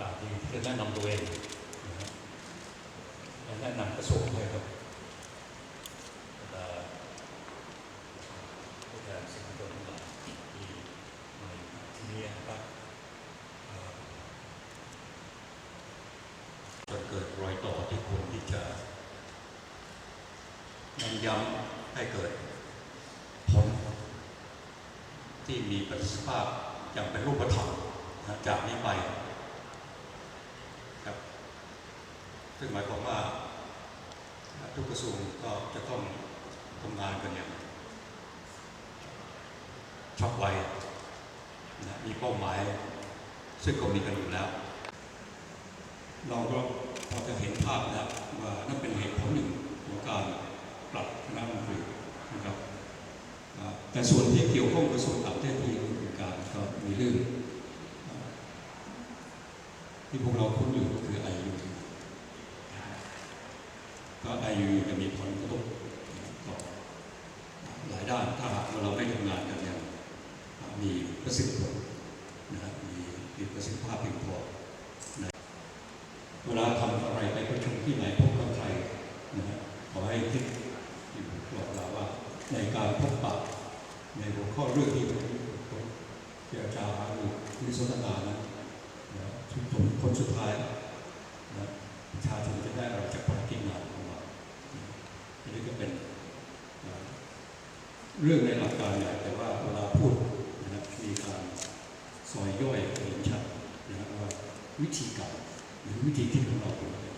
โอกาสที่จะแนะนำตัวเองนะฮะและแนะนำกระทรวงด้วยครับเอ่อผู้แทนสื่อมวลชนทั้งหลายที่มาอยู่ที่นี่นะครับเอ่อจนเกิดรอยต่อที่ควรที่จะน้นย้ำให้เกิดผลที่มีประสิทธิภาพอย่างเป็นรูปธรรมจากนี้ไปครับ ซึ่งหมายความว่าทุกกระทรวงก็จะต้องทำงานกันอย่างชับไวนะมีเป้าหมาย ซึ่งก็มีกันอยู่แล้ว เราก็พอจะเห็นภาพนะว่านั่นเป็นเหตุผลหนึ่งของการปรับคณะมนตรีนะครับแต่ส่วนที่เกี่ยวข้องกับส่วนต่างประเทศที่ดำเนินการก็มีเรื่องที่พวกเราคุ้นอยู่ก็คือไอยู ก็ไอยูจะมีผลกระทบต่อหลายด้านถ้าหากว่าเราไม่ทำงานกันอย่างมีประสิทธิผลนะครับมีมีประสิทธิภาพเพียงพอนะเวลาทำอะไรไปประชุมที่ไหนพบกับใครนะขอให้คิดอยู่ตลอดเวลาว่าในการพบปะในหัวข้อเรื่องที่ผมจรจาหารือที่สนทนานะนะทุกผมคนสุดท้ายนะประชาชนจะได้อะไรจากภารกิจงานของเรานะอันนี้ก็เป็นนะ เรื่องในหลักการใหญ่แต่ว่าเวลาพูดนะครับมีการซอยย่อยให้เห็นชัดนะครับว่าวิธีการหรือวิธีคิดของเราเป็นยังไง